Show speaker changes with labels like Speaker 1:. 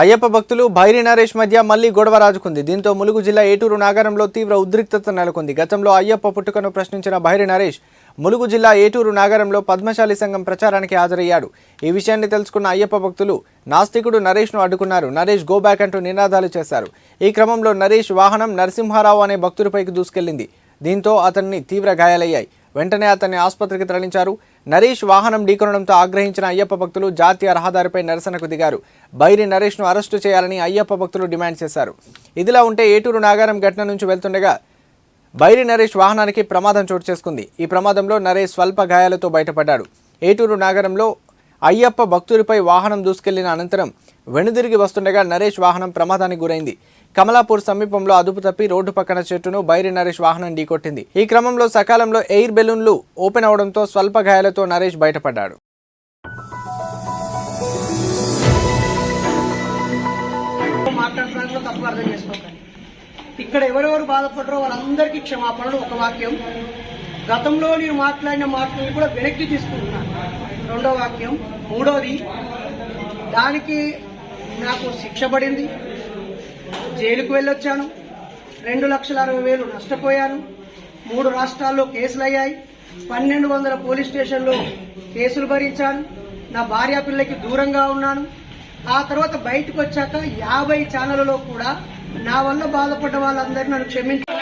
Speaker 1: అయ్యప్ప భక్తులు భైరి నరేష్ మధ్య మళ్ళీ గొడవ రాజుకుంది. దీంతో ములుగు జిల్లా ఏటూరు నాగారంలో తీవ్ర ఉద్రిక్తత నెలకొంది. గతంలో అయ్యప్ప పుట్టుకను ప్రశ్నించిన భైరి నరేష్ ములుగు జిల్లా ఏటూరు నాగారంలో పద్మశాలి సంఘం ప్రచారానికి హాజరయ్యాడు. ఈ విషయాన్ని తెలుసుకున్న అయ్యప్ప భక్తులు నాస్తికుడు నరేష్ను అడ్డుకున్నారు. నరేష్ గోబ్యాక్ అంటూ నినాదాలు చేశారు. ఈ క్రమంలో నరేష్ వాహనం నరసింహారావు అనే భక్తుడిపైకి దూసుకెళ్ళింది దీంతో అతన్ని తీవ్ర గాయాలయ్యాయి. వెంటనే అతన్ని ఆసుపత్రికి తరలించారు. నరేష్ వాహనం ఢీకొనడంతో ఆగ్రహించిన అయ్యప్ప భక్తులు జాతీయ రహదారిపై నిరసనకు దిగారు. బైరి నరేష్ను అరెస్టు చేయాలని అయ్యప్ప భక్తులు డిమాండ్ చేశారు. ఇదిలా ఉంటే ఏటూరు నాగారం ఘటన నుంచి వెళ్తుండగా బైరి నరేష్ వాహనానికి ప్రమాదం చోటు చేసుకుంది. ఈ ప్రమాదంలో నరేష్ స్వల్ప గాయాలతో బయటపడ్డాడు. ఏటూరు నాగరంలో అయ్యప్ప భక్తుడిపై వాహనం దూసుకెళ్ళిన అనంతరం వెనుదిరిగి వస్తుండగా నరేష్ వాహనం ప్రమాదానికి గురైంది. కమలాపూర్ సమీపంలో అదుపు తప్పి రోడ్డు పక్కన చెట్టును బైరి నరేష్ వాహనం ఢీకొట్టింది. ఈ క్రమంలో సకాలంలో ఎయిర్ బెలూన్లు ఓపెన్ అవడంతో స్వల్ప గాయాలతో నరేష్ బయటపడ్డాడు.
Speaker 2: ఇక్కడ ఎవరెవరు బాధపడరో వాళ్ళందరికీ క్షమాపణలు. ఒక వాక్యం. గతంలో నేను మాట్లాడిన మాటలను కూడా వెనక్కి తీసుకుంటున్నాను. రెండో వాక్యం మూడోది దానికి నాకు శిక్ష పడింది. జైలుకు వెళ్ళొచ్చాను. రెండు లక్షల అరవై వేలు నష్టపోయాను. మూడు రాష్ట్రాల్లో కేసులు అయ్యాయి పన్నెండు వందల పోలీస్ స్టేషన్లో కేసులు భరించాను. నా భార్య పిల్లకి దూరంగా ఉన్నాను. ఆ తర్వాత బయటకు వచ్చాక యాభై ఛానళ్ళలో కూడా నా వల్ల బాధపడ్డ వాళ్ళందరూ నన్ను క్షమించారు